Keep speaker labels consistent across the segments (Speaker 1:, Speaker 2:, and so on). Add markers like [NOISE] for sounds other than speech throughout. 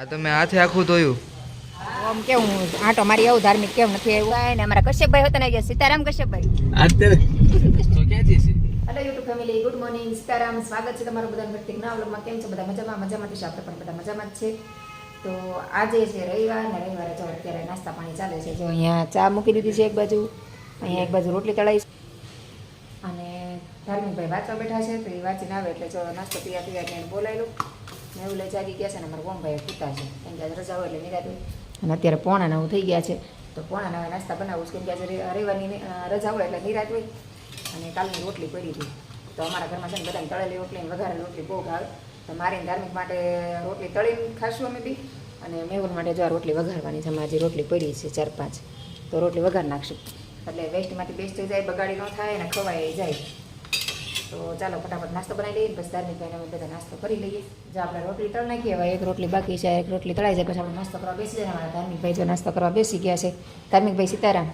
Speaker 1: આ તમે હાથે આખું ધોયું.
Speaker 2: આમ કેવું આંટો મારી આવું ધાર્મિક કેમ નથી આવ્યું ને અમારા કશ્યપભાઈ હતા ને ગયા સીતારામ કશ્યપભાઈ.
Speaker 1: અત્યારે તો ક્યાંથી છે
Speaker 2: hello YouTube family good morning Sitaram. સ્વાગત છે તમારું બધાનું પ્રત્યેક ના વ્લોગમાં. કેમ છો? બધા મજામાં? મજામાં છે. આપણે પણ બધા મજામાં જ છે. તો આજે છે રવિવાર ને રવિવારે જો અત્યારે નાસ્તા પાણી ચાલે છે. જો અહીંયા ચા મૂકી દીધી છે એક બાજુ. અહીંયા એક બાજુ રોટલી તળાઈ છે. અને ધાર્મિકભાઈ વાંચવા બેઠા છે તો એ વાંચીને આવે એટલે જો નાસ્તો પીયા પીયા બોલાયેલું એવું લઈ ગયા છે ને અમારા ગોમભાઈ પૂતા છે. કેમ કે રજા હોય એટલે નિરાત. અને અત્યારે પોણા નવું થઈ ગયા છે. તો પોણા નવા નાસ્તા બનાવું કેમ કે આજે રવિવારની રજા હોય એટલે નિરાત હોય. અને કાલની રોટલી પડી હતી. તો અમારા ઘરમાં છે ને બધાને તળેલી રોટલી વઘારે રોટલી બહુ ભાવે તો મારીને ધાર્મિક માટે રોટલી તળીને ખાશું અમે બી. અને મેહુલ માટે જો આ રોટલી વઘારવાની છે. અમારી રોટલી પડી છે ચાર પાંચ. તો રોટલી વઘાર નાખશું. એટલે વેસ્ટમાંથી બેસ્ટ થઈ જાય, બગાડી ન થાય અને ખવાઈ જાય. તો ચાલો ફટાફટ નાસ્તો બનાવી લઈએ પછી ધાર્મિકભાઈને અમે બધા નાસ્તો કરી લઈએ. જો આપણે રોટલી તળ નાખીએ હવે એક રોટલી બાકી છે, એક રોટલી તળાઈ જાય, પછી આપણે નાસ્તો કરવા બેસી જાય અમારા ધાર્મિકભાઈ જો નાસ્તો કરવા બેસી ગયા છે. ધાર્મિકભાઈ સીતારામ.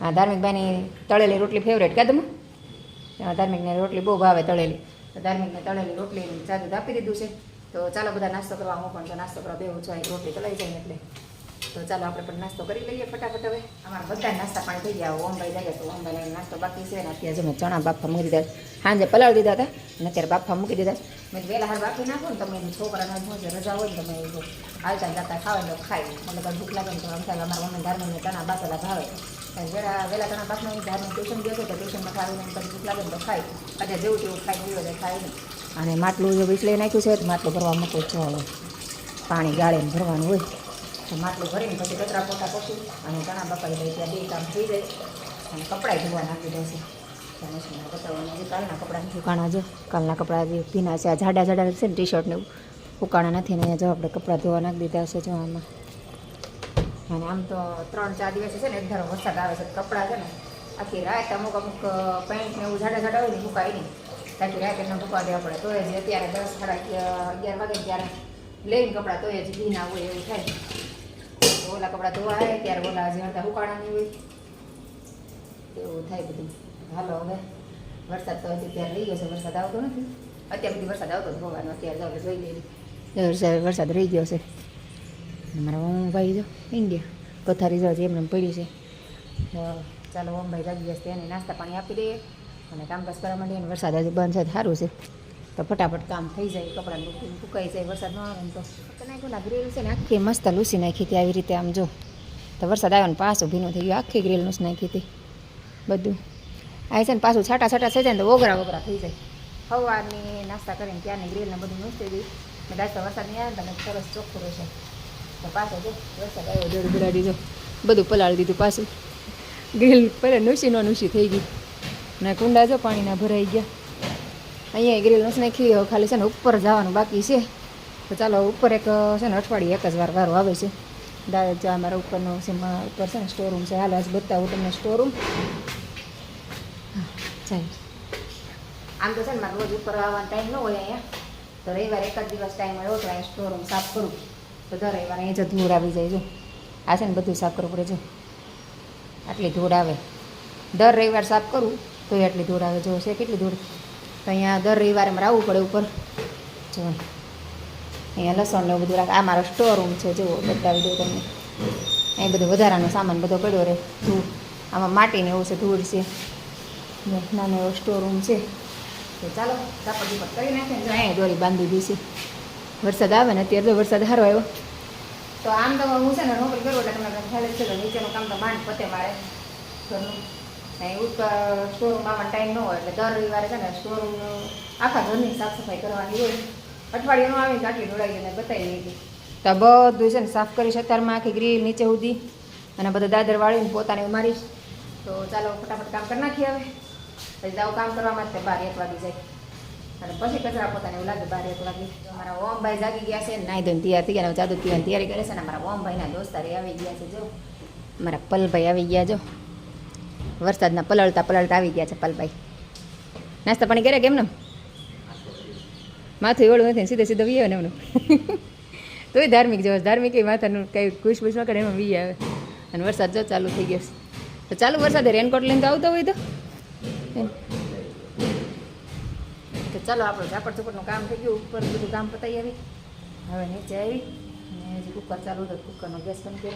Speaker 2: હા ધાર્મિકભાઈની તળેલી રોટલી ફેવરેટ કાં તમે? હા, ધાર્મિકને રોટલી બહુ ભાવે તળેલી. તો ધાર્મિકને તળેલી રોટલી ચાદુ આપી દીધું છે. તો ચાલો બધા નાસ્તો કરવા, હું પણ નાસ્તો કરવા બેવું છું. રોટલી તળાઈ જાય એટલે. તો ચાલો આપણે પણ નાસ્તો કરી લઈએ ફટાફટ હવે. અમારા બધા નાસ્તા પાણી થઈ ગયા. ઓમભાઈ જાય તો ઓમભાઈ નાસ્તો બાકી છે. ને અત્યારે મેં ચણા બાફા મૂકી દીધા સાંજે પલાળી દીધા હતા અને અત્યારે બાફા મૂકી દીધા મેં વહેલા હાર બાફી નાખો ને તમે છોકરાના શું રજા હોય ને તમે હાલતા જાતા ખાવા તો ખાઈ મતલબ આ ભૂખ લાગે ને તો ચાલો અમારા મમ્મી ધાર્મિકને ચણા બાફેલા ભાવે. જરા વહેલા ચણા બાફના ધાર્મિક ટ્યુશન ગયો તો ટ્યુશનમાં ખાવી ને ભૂખ લાગે ને તો ખાય. અત્યારે જેવું તેવું ખાઈ ગયું ખાય નહીં અને માટલું જો વિસલે નાખ્યું છે માટલું ભરવા મૂકું છો પાણી ગાળીને ભરવાનું હોય. માટલું ભરીને પછી કચરા પોતા પછી અને ચણા બપાઈ દઈ ત્યાં બે કામ થઈ જાય. અને કપડાં ધોવા નાખી દેશે મશીનમાં બતાવવાનું કાલના કપડાં સુકાણા જો કાલના કપડાં જે ભીના છે. આ જાડા જાડા છે ને ટી શર્ટ ને સુકાણા નથી ને અહીંયા જો આપણે કપડાં ધોવા નાખી દીધા છે જો આમાં અને આમ તો ત્રણ ચાર દિવસે છે ને એક ધારો વરસાદ આવે છે કપડાં છે ને આખી રાત અમુક અમુક પેન્ટ ને એવું જાડા જાડા હોય ને સુકાય નહીં. આખી રાત એમને ભૂકા દેવા પડે. તો જ અત્યારે દસ સાડા અગિયાર વાગે ત્યારે લઈને કપડાં તો જ ભીના હોય એવું થાય. ઓલા કપડાં ધોવા આવે, ત્યારે ઓલા હજી અડધા ઉકાળાની હોય. એવું થાય બધું. હાલો હવે, વરસાદ તો હજી ત્યારે રહી ગયો છે, વરસાદ આવતો નથી. અત્યાર બધી વરસાદ આવતો ધોવાનો અત્યારે હવે જોઈ લેવી વરસાદ રહી ગયો છે. મારા ઓમભાઈ જો, ઇન્ડિયા, પથારી જો એમને પડ્યું છે. ચાલો ઓમભાઈ જાગી જશે એને નાસ્તા પાણી આપી દઈએ અને કામકાજ કરવા માંડીએ વરસાદ હજુ બંધ છે સારું છે. તો ફટાફટ કામ થઈ જાય, કપડાં સુકાઈ જાય, વરસાદ ન આવે તો. નાખ્યું ના ગ્રીલ છે ને, આખી મસ્ત લૂસી નાખી હતી આવી રીતે આમ જો. તો વરસાદ આવ્યો ને પાછું ભીનું થઈ ગયું, આખી ગ્રીલ લૂસી નાખી હતી. બધું. આવી છે ને પાછું છાટા છાટા થઈ જાય ને તો ઓગરા ઓગરા થઈ જાય. સવારની નાસ્તા કરીને ત્યાંની ગ્રીલને બધું નુસતી ગઈ મેં દાસ તો વરસાદ નહીં આવે ને તમે સરસ ચોખ્ખું રહેશે. તો પાછો જો, વરસાદ આવ્યો, દોડ બિરાડી જો. બધું પલાળી દીધું પાછું. ગ્રીલ પહેલાં નુસી નો નુસી થઈ ગઈ. ને કુંડા જો પાણીના ભરાઈ ગયા. અહીંયા ગ્રીલ નસ નાખી ખાલી છે ને ઉપર જવાનું બાકી છે. તો ચાલો, ઉપર એક છે ને અઠવાડિયે એક જ વાર વારો આવે છે. દાદા જો અમારા ઉપરનો છે ઉપર છે ને સ્ટોરૂમ છે. હાલ આજ બતાવું તમને સ્ટોરૂમ ચાલો. આમ તો છે ને મારે રોજ ઉપર આવવાનો ટાઈમ ન હોય અહીંયા. તો રવિવારે એક જ દિવસ ટાઈમ આવ્યો તો અહીંયા સ્ટોરૂમ સાફ કરું. તો દર રવિવારે અહીંયા જ ધૂળ આવી જાય જો. આ છે ને બધું સાફ કરવું પડે જો. આટલી ધૂળ આવે. દર રવિવાર સાફ કરું તો આટલી ધૂળ આવે. જો, છે કેટલી ધૂળ? તો અહીંયા દર રવિવારે મારે આવવું પડે ઉપર. જો, અહીંયા લસણ ને બધું રાખે. આ મારો સ્ટોર રૂમ છે, જુઓ બતાવી દઉં તમને. અહીં બધું વધારાનો સામાન બધો પડ્યો રહે. ધૂળ આમાં માટીને એવું છે, ધૂળ છે. નાનો એવો સ્ટોર રૂમ છે. તો ચાલો કાપડ બીપડ કરી નાખે અહીંયા દોરી બાંધી દીધી છે. વરસાદ આવે ને અત્યારે તો વરસાદ સારો આવ્યો. તો આમ તો હું છે ને નોકરી કરું એટલે તમને ખ્યાલ છે નીચેનું કામ તો માંડ પતે મારે. ઘરનું. ઉપર સ્ટોરૂમ આવવાનો ટાઈમ ન હોય એટલે દર રવિવારે છે ને શોરૂમ આખા ઘરની સાફ સફાઈ કરવાની હોય. અઠવાડિયાનું આવીને આટલી દોડાઈ અને બતાવી દીધી તો બધું છે ને સાફ કરીશ અત્યારમાં આખી ગ્રીલ નીચે સુધી. અને બધા દાદર વાળીને પોતાને મારીશ તો ચાલો ફટાફટ કામ કરી નાખીએ હવે. પછી દાવ કામ કરવા માટે બાર એક વાગી જાય. અને પછી કચરા પોતાને એવું લાગે બાર એક વાગે. અમારા ઓમભાઈ જાગી ગયા છે, નાઈ ધોઈને તૈયાર થઈ ગયા જાદુ પીવાની તૈયારી કરે છે ને અમારા ઓમભાઈના દોસ્તારે આવી ગયા છે, જો. અમારા પલભાઈ આવી ગયા, જો. વરસાદના પલળતા પલળતા આવી ગયા છે પલભાઈ. નાસ્તા પાણી કર્યા કેમ ને માથું એવડું નથી સીધે સીધો વી આવે ને એમનું. [LAUGHS] તોય ધાર્મિક જો ધાર્મિક એ માથાનું કંઈ ખુશ ખુશ ન કરે, એમાં વી આવે. અને વરસાદ જો ચાલુ થઈ ગયો તો ચાલુ વરસાદે રેનકોટ લઈને તો આવતો હોય તો. તો ચાલો આપણું ઝાપડ ઝુપડનું કામ થઈ ગયું. ઉપર બધું કામ પતાવી આવી. હવે નીચે આવી. અને હજી કુકર ચાલુ હતો કુકરનો ગેસ બંધ કર્યો.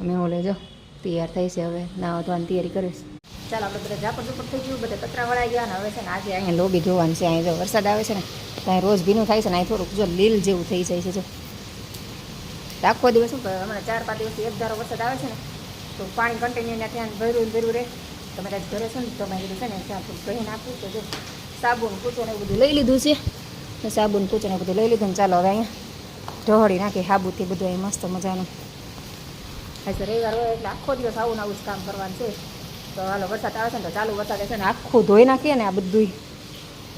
Speaker 2: અમે હું લેજો. તૈયાર થઈ છે હવે. નાવા ધોવાની તૈયારી કરીશ. ચાલો, આપણે બધા ઝાપડ ઝુપડ થઈ ગયું, બધા કચરા વળાઈ ગયા ને હવે છે ને આજે અહીંયા લોબી ધોવાનું છે, અહીંયા જો વરસાદ આવે છે ને, તો અહીં રોજ ભીનું થાય છે ને અહીં થોડુંક જો લીલ જેવું થઈ જાય છે, જો. આખો દિવસ શું હમણાં ચાર પાંચ દિવસથી એક ધારો વરસાદ આવે છે ને, તો પાણી કન્ટિન્યુ ને ત્યાં ભર્યું ભર્યું રહે. તમે કદાચ ઘરે છો ને, તો મેં કીધું છે ને ત્યાં કહી નાખું તો જો સાબુન કૂચો ને બધું લઈ લીધું છે. સાબુન કૂચો ને બધું લઈ લીધું ને ચાલો હવે અહીંયા ઢોળી નાખી સાબુથી બધું અહીં મસ્ત મજાનું. આજે રવિવાર હોય એટલે આખો દિવસ આવું આવું જ કામ કરવાનું છે. તો હાલો, વરસાદ આવે છે ને તો ચાલુ વરસાદ છે ને આખું ધોઈ નાખીએ ને આ બધું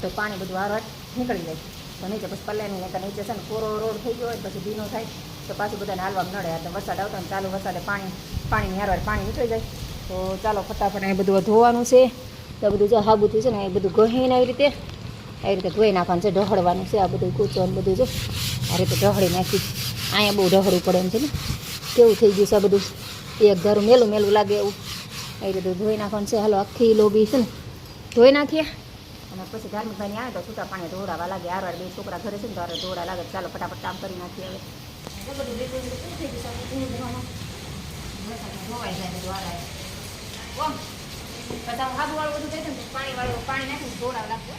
Speaker 2: તો પાણી બધું હાર નીકળી જાય. તો નીચે પછી પલ્લેની નહીં તો નીચે છે ને કોરો રોડ થઈ ગયો હોય પછી ભીનો થાય, તો પાછું બધાને હાલવા નડે એટલે વરસાદ આવતો ને ચાલુ વરસાદે પાણી પાણીની હારવાર પાણી નીકળી જાય. તો ચાલો ફટાફટ એ બધું ધોવાનું છે. તો બધું જો હાબુથી છે ને એ બધું ગહીને આવી રીતે આવી રીતે ધોઈ નાખવાનું છે, ઢહળવાનું છે, આ બધું કૂચવાનું બધું જો. આ રીતે ઢહળી નાખી. અહીંયા બહુ ઢહળવું પડે એમ છે ને. કેવું થઈ ગયું છે આ બધું? એક ઘરું મેલું મેલું લાગે એવું. એ રીતે ધોઈ નાખવાનું છે હાલો આખી લોબી છે ને ધોઈ નાખીએ અને પછી ધાર્મિક ભાઈ આવે તો છૂટા પાણી ધોડાવા લાગે આર બે છોકરા ઘરે છે ને તો હારે ધોડા લાગે ચાલો ફટાફટ કામ કરી નાખીએ હવે બધું બધું બધું બધું પાણી ધોડાવા લાગશે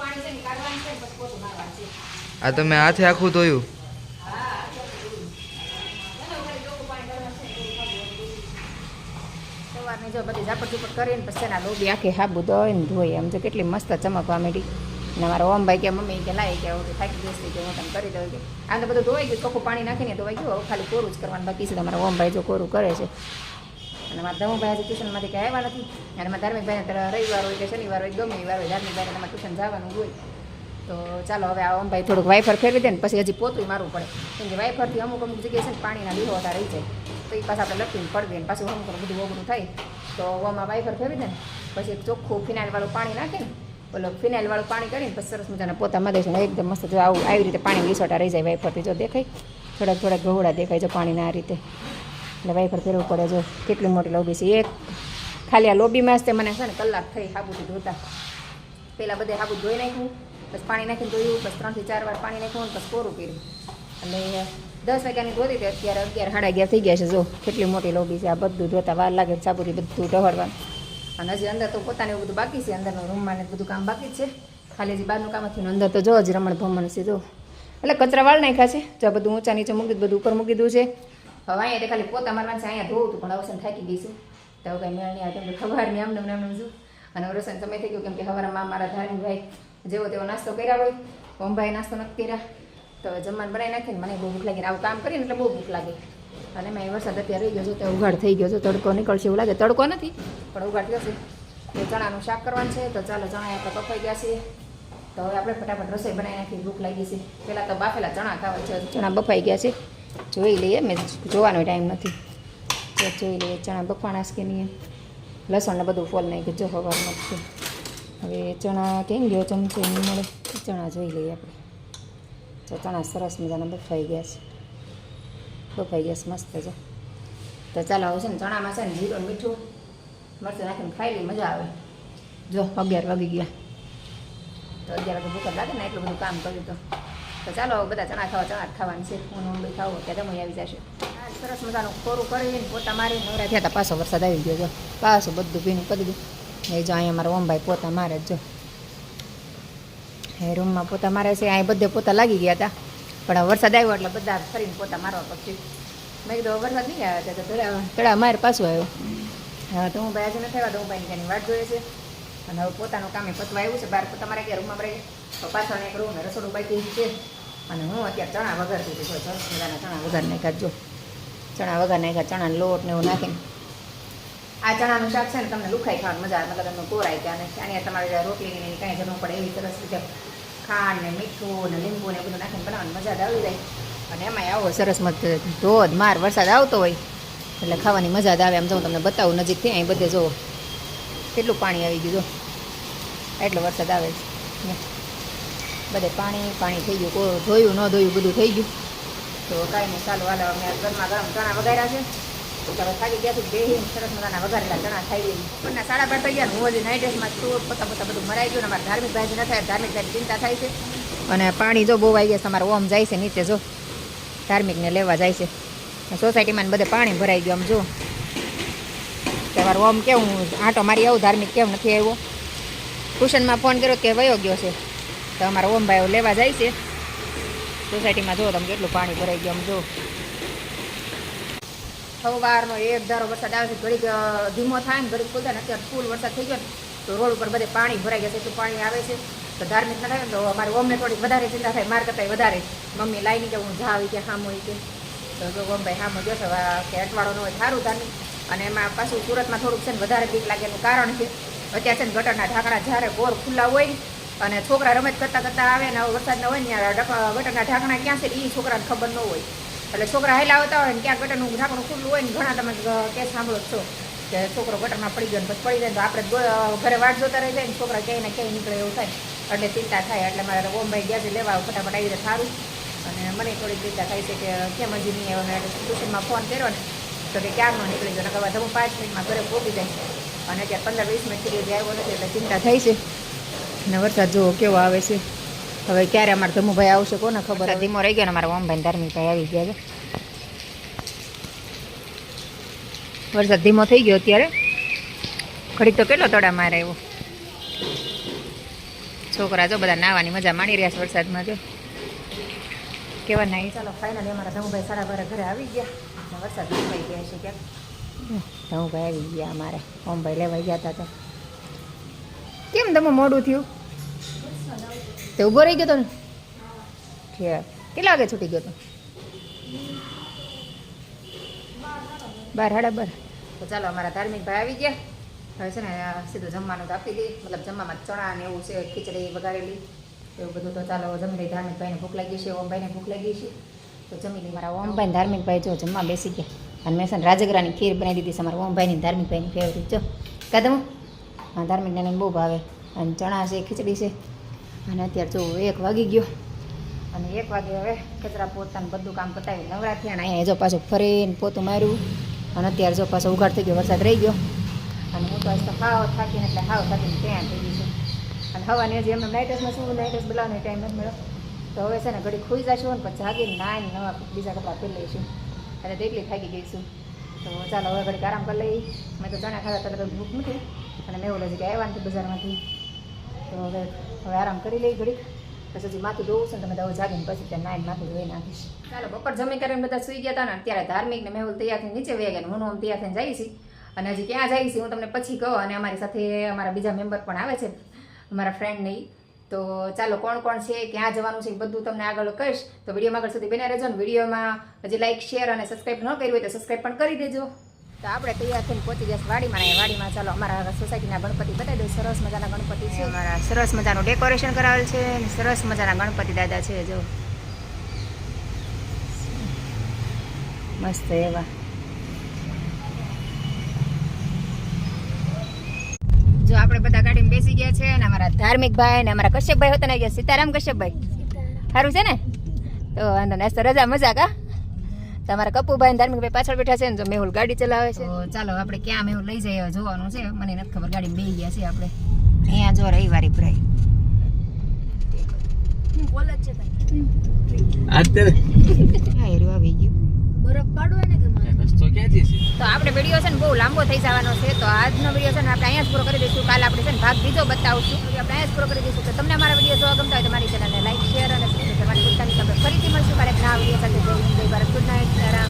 Speaker 2: પાણી છે ને કાઢવાનું છે પછી પોતું મારવાનું છે
Speaker 1: આ તમે હાથે આખું ધોયું.
Speaker 2: જો બધી ઝાપટ ઝુપટ કરીને પછી એના લોબી આખી હાબુ ધોઈને ધોઈ. આમ જો કેટલી મસ્ત ચમકવા માંડી અને મારા ઓમભાઈ કે મમ્મી કે લાવી કે હવે થાકી જશે કે હું તમે કરી દઉં કે આમ તો બધું ધોવાઈ ગયું, ચોખ્ખું પાણી નાખીને ધોવાઈ ખાલી કોરું જ કરવાનું બાકી છે તમારા ઓમભાઈ જો કોરું કરે છે. અને મારા ધમુભાઈ આજે ટ્યુશનમાંથી ક્યાં આવ્યા નથી. અને મારા ધાર્મિકભાઈને રવિવાર હોય કે શનિવાર હોય, ગમે વાર હોય, ધાર્મિકભાઈને તમારે ટ્યુશન જવાનું હોય. તો ચાલો, હવે આ ઓમભાઈ થોડુંક વાઇફર ફેરવી દે ને પછી હજી પોતું મારવું પડે. કેમ કે વાઇફરથી અમુક અમુક જગ્યાએ છે ને પાણીના લીહોટા રહી જાય. તો એ પાછા આપણે લપીને પડી દે ને પાછું અમુક બધું ઓગળું થાય. તો ઓમાં વાઇફર ફેરવી દે ને પછી એક ચોખ્ખું ફિનાઇલવાળું પાણી નાખે ને ઓલો ફિનાઇલવાળું પાણી કરીને પછી સરસ મજાના પોતા મદે એકદમ મસ્ત જો આવું આવી રીતે પાણી લીસોટા રહી જાય વાઇફરથી જો દેખાય. થોડાક થોડાક ગહોડા દેખાય છે પાણીના આ રીતે. એટલે વાઇફર ફેરવું પડે જો કેટલી મોટી લોબી છે. એક ખાલી આ લોબીમાં જ તે મને છે ને કલાક થઈ સાબુથી ધોતા. પહેલાં બધે સાબુ ધોઈ નાખ્યું. પછી પાણી નાખીને ધોયું પછી ત્રણથી ચાર વાર પાણી નાખ્યું પછી કોરું કર્યું. અને દસ વાગ્યાની ધોતી હતી અત્યારે અગિયાર સાડા અગિયાર થઈ ગયા છે. જો કેટલી મોટી લોબી છે. આ બધું ધોતા વાર લાગે છે સાબુથી બધું ઢહળવાનું. અને હજી અંદર તો પોતાને એવું બધું બાકી છે. અંદરનો રૂમમાં ને બધું કામ બાકી જ છે. ખાલી હજી બહારનું કામ હતું ને અંદર તો જો હજી રમણ ભમણ છે જો. એટલે કચરા વાળ નાખ્યા છે. જો આ બધું ઊંચા નીચે મૂકી દીધું, બધું ઉપર મૂકી દીધું છે. હવે અહીંયા તો ખાલી પોતા મારવાનું છે. અહીંયા ધોવું હતું પણ અવસર થાકી ગઈ છું. તો કંઈ મેળ નહીં આવે. કેમ કે ખબરની આમ નમ નામ છું અને રસન સમય થઈ ગયો કેમ કે હવારમાં મારા ધાર્મિક ભાઈ જેવો તેવો નાસ્તો કર્યા હોય ઓમભાઈ નાસ્તો નથી કર્યા, તો જમવાનું બનાવી નાખીને મને બહુ ભૂખ લાગી. આવું કામ કરીને એટલે બહુ ભૂખ લાગે. અને મેં વરસાદ અત્યારે રહી ગયો છે તો ઉઘાડ થઈ ગયો છે તડકો નીકળશે એવું લાગે. તડકો નથી, પણ ઉઘાડ થશે એ ચણાનું શાક કરવાનું છે, તો ચાલો ચણા આપણે કપાઈ ગયા છે તો હવે આપણે ફટાફટ રસોઈ બનાવી નાખી ભૂખ લાગી છે. પહેલાં તો બાફેલા ચણા ખાવા છે ચણા બફાઈ ગયા છે. જોઈ લઈએ, મેં જોવાનો ટાઈમ નથી. જોઈ લઈએ ચણા બફાણા કે નહીં. લસણને બધું ફોલ નાખ્યું જો હવાનું હવે ચણા કેમ ગયો ચમચો એમ મળે. ચણા જોઈ લઈએ આપણે. તો ચણા સરસ મજાના બફાઈ ગયા છે. બફાઈ ગયા છે, મસ્ત છે. તો ચાલો હવે છે ને ચણામાં છે ને જીરો મીઠું. મરચું નાખીને ખાઈ લઈ મજા આવે. જો, અગિયાર વાગી ગયા. તો અગિયાર વાગે ભૂખ લાગે ને, એટલું બધું કામ કર્યું તો. તો ચાલો બધા ચણા ખાવા, ચણા ખાવાની છે. હું મમ્મી ખાવું કે તમે આવી જશે. સરસ મજાનું ખોરું કરીને પોતા મારી નવરા થયા હતા. પાછો વરસાદ આવી ગયો, જો. પાછું બધું ભીનું કરી દીધું એ જો અહીંયા મારા ઓમભાઈ પોતા મારે જ એ રૂમમાં પોતા મારે છે, અહીં બધે પોતા લાગી ગયા હતા. પણ વરસાદ આવ્યો એટલે બધા ફરીને પોતા મારવા પછી મેં કીધું વરસાદ નહીં આવ્યો તો થોડા થોડા મારે પાછું આવ્યો. હા તો હું ભાઈ આજે નથી આવ્યા, તો હું ભાઈ ત્યાંની વાટ જોઈએ છે. અને હવે પોતાનું કામ એ પતવા આવ્યું છે, બહાર પોતા મારે ગયા રૂમમાં રહી તો પાછળ એક રૂમ રસોડું બાકી છે. અને હું અત્યારે ચણા હતી તો સરસ ચણા વગર નાખ્યા જો. ચણા વગર નાખ્યા, ચણાનો લોટ ને એવું નાખીને. આ ચણાનું શાક છે ને તમને લુખાઈ ખાવાની મજા આવે, મતલબ એમનું કોરાય ત્યાં અને આની તમારે રોટલીની ને એની કાંઈ જરૂર પડે એવી સરસ રીતે ખાંડ ને મીઠું ને લીંબુ ને બધું નાખીને બનાવવાની મજા જ આવી જાય. અને એમાંય આવો સરસ મત ધોધ, માર, વરસાદ આવતો હોય, એટલે ખાવાની મજા જ આવે. એમ જો હું તમને બતાવું નજીકથી અહીં બધે જુઓ કેટલું પાણી આવી ગયું જો. એટલો વરસાદ આવે છે. બધે પાણી પાણી થઈ ગયું. ધોયું, ન ધોયું, બધું થઈ ગયું. તો કાંઈ નહીં, ચાલો હાલો, અમે ગરમા ગરમ ચણા વગાડ્યા છે. હવે થાકી ગયા સાડા બાર થઈ હું હજી નાઇટ બધું મરાઈ ગયું અમારે ધાર્મિક ભાઈ ન ધાર્મિક ચિંતા થાય છે. અને પાણી જો બહુ આવી ગયા તમારે ઓમ જાય છે નીચે, જો. ધાર્મિકને લેવા જાય છે. સોસાયટીમાં બધે પાણી ભરાઈ ગયું આમ, જો. તમારું ઓમ કેવું, આંટો મારી આવું, ધાર્મિક કેમ નથી આવ્યો. ટ્યુશનમાં ફોન કર્યો કે વયો ગયો છે. તો અમારા ઓમભાઈઓ લેવા જાય છે. સોસાયટીમાં જો તમે કેટલું પાણી ભરાઈ ગયું આમ, જો. સવારનો એક ધારો વરસાદ આવે છે, ઘડીક ધીમો થાય ને ઘડીક ખુલતા ને અત્યારે ફૂલ વરસાદ થઈ ગયો ને, તો રોડ ઉપર બધે પાણી ભરાઈ ગયા છે, એટલું પાણી આવે છે. તો ધાર્મિક ના થાય ને, તો અમારી ઓમને થોડીક વધારે ચિંતા થાય, માર કરતાં વધારે. મમ્મી લાવી કે હું જા આવી કે હામો કે. તો ઓમભાઈ હામો જશે હવે કે અટવાડો ન હોય, સારું ધાર્મિક. અને એમાં પાછું સુરતમાં થોડુંક છે ને, વધારે બીક લાગે એનું કારણ છે, અત્યારે છે ને, ગટરના ઢાંકણા જ્યારે બોર ખુલ્લા હોય અને છોકરા રમત કરતાં કરતાં આવે ને વરસાદના હોય ને ગટરના ઢાંકણા ક્યાં છે એ છોકરાને ખબર ન હોય. એટલે છોકરા હેલા આવતા હોય ને ક્યાં ગટરનું ઢાંકણું ખુલ્લું હોય ને ઘણા તમે કેસ સાંભળો છો કે છોકરો ગટરમાં પડી ગયો ને પછી પડી જાય તો આપણે ઘરે વાટ જોતા રહી જાય ને છોકરા ક્યાંય ને ક્યાંય નીકળે એવું થાય. એટલે ચિંતા થાય. એટલે મારે ઓમભાઈ ગયા છે લેવા, ફટાફટ આવી રીતે સારું અને મને થોડી ચિંતા થાય છે કે કેમ હજી નહીં આવે એટલે ટ્યુશનમાં ફોન કર્યો ને. તો કે ક્યારનો નીકળી ગયો? નકર હું પાંચ મિનિટમાં ઘરે પહોંચી જાય. અને અત્યારે પંદર વીસ મિનિટ સુધી આવ્યો નથી, એટલે ચિંતા થાય છે. અને વરસાદ જુઓ કેવો આવે છે. હવે ક્યારે અમારે ધમુભાઈ આવશે કોને ખબર ધીમો રહી ગયો ને અમારા ઓમભાઈ ધાર્મિક ભાઈ આવી ગયા છે. વરસાદ ધીમો થઈ ગયો અત્યારે. ઘડીક તો કેટલો તડા મારે એવો. છોકરા જો બધા નાવાની મજા માણી રહ્યા છે વરસાદમાં જો. કેવા નાઈ ચાલો ફાઇનલી અમારા ધમુભાઈ સાડા ભારે ઘરે આવી ગયા. વરસાદ ધમભાઈ ગયા છે ક્યાં ધમુભાઈ આવી ગયા અમારે. ઓમભાઈ લેવા ગયા હતા તો. કેમ તમે મોડું થયું? તે ઊભો રહી ગયો તો ને કેટલા વાગે છૂટી ગયો તો? બાર, હાડા બાર. તો ચાલો, અમારા ધાર્મિક ભાઈ આવી ગયા. હવે છે ને સીધું જમવાનું તો આપી દઈએ. મતલબ જમવામાં ચણા ને એવું છે, ખીચડી વઘારેલી. એવું બધું તો ચાલો, જમી લઈ ધાર્મિક ભાઈને ભૂખ લાગી છે, ઓમભાઈને ભૂખ લાગી છે. તો જમી લઈ મારા ઓમભાઈ ધાર્મિક ભાઈ જો જમવા બેસી ગયા. અને મેં છે ને, રાજગરાની ખીર બનાવી દીધી છે મારા ઓમભાઈની ધાર્મિક ભાઈની ફેવરિટ જો કાદમ ધાર્મિક એને બહુ ભાવે. અને ચણા છે, ખીચડી છે. અને અત્યારે જો એક વાગી ગયો. અને એક વાગે હવે કચરા પોતાનું બધું કામ પતાવી નવરા થયા અને અહીંયા જો પાછું ફરીને પોતું માર્યું. અને અત્યારે જો પાછો ઉઘાડ થઈ ગયો, વરસાદ રહી ગયો. અને હું તો તો હાવ થાકીને, એટલે હાવ થાકીને ત્યાં થઈ ગઈ છું. અને હવાની હજી એમને નાઇટસમાં શું નાઇટસ બોલાવવાનો ટાઈમ નથી મળ્યો. તો હવે છે ને ઘડી ખુઈ જશું અને પછી જાગીને નાઈને નવા બીજા કપડાં પહેરી લઈશું. અને તેટલી થાકી ગઈ છું. તો ચાલો હવે ઘડીક આરામ કરી લઈ. મેં તો ચણા ખાધા, તરત ભૂખ નથી અને મેં ઓલે કે આવ્યા નથી બજારમાંથી. તો હવે હવે આરામ કરી લઈ ઘડી પછી માથું ધોવું છે ને તમે દવા જાગીને પછી ત્યાં નાઈને માથું ધોઈ નાખીશ. ચાલો, બપોર જમી કરીને બધા સુઈ ગયા હતા ને અત્યારે ધાર્મિક ને મેહુલ તૈયાર થઈને નીચે વહી ગયા હું આમ તૈયાર થઈને જઈ છીએ અને હજી ક્યાં જઈ છીએ હું તમને પછી કહું. અને અમારી સાથે અમારા બીજા મેમ્બર પણ આવે છે, અમારા ફ્રેન્ડ તો ચાલો, કોણ કોણ છે, ક્યાં જવાનું છે એ બધું તમને આગળ કહીશ. તો વિડીયોમાં આગળ સુધી બને રહેજો ને વિડીયોમાં હજી લાઇક શેર અને સબસ્ક્રાઈબ ન કર્યું હોય તો સબસ્ક્રાઈબ પણ કરી દેજો. તો આપણે તૈયાર થઈને પહોંચી જશે વાડીમાં ને વાડીમાં ચાલો અમારા સોસાયટીના ગણપતિ બતાવી દઉં સરસ મજાના ગણપતિ છે. અમારા સરસ મજાનું ડેકોરેશન કરાવેલ છે અને સરસ મજાના ગણપતિ દાદા છે જો. મસ્ત એવા. જો આપણે બધા ગાડીમાં બેસી ગયા છે અને અમારા ધાર્મિક ભાઈ ને અમારા કશ્યપભાઈ હતા ને ગયા સીતારામ કશ્યપભાઈ. સારું છે ને? તો વાંધો નહીં રજા મજા કા તમારા કપુભાઈ ને ધાર્મિક ભાઈ પાછળ બેઠા છે ને જો મેહુલ ગાડી ચલાવે છે. ચાલો આપણે ક્યાં મેહુલ લઈ જઈએ? જોવાનું છે. મને નથી ખબર ગાડી બે ગયા છે આપણે. અહીંયા જો રવિવારી
Speaker 3: ભરાય.
Speaker 2: હા એરું આવી ગયું.
Speaker 4: બરફ પાડો ને કે
Speaker 3: રસ્તો ક્યાંથી છે?
Speaker 2: તો આપણે વીડિયો છે ને બહુ લાંબો થઈ જવાનો છે. તો આજનો વીડિયો છે ને આપણે અહીંયા જ પૂરો કરી દઈશું. કાલ આપણે છે ને ભાગ બીજો બતાવશું. આપણે અહીંયા જ પૂરો કરી દઈશું. તો તમને મારા વીડિયો જોવા ગમતા હોય તો મારી ચેનલને લાઈક શેર અને સબસ્ક્રાઈબ કરવાની ભૂલતા નહીં. તમે ફરીથી મળશું કાલે નવા વીડિયો સાથે. જય ગુડ નાઇટ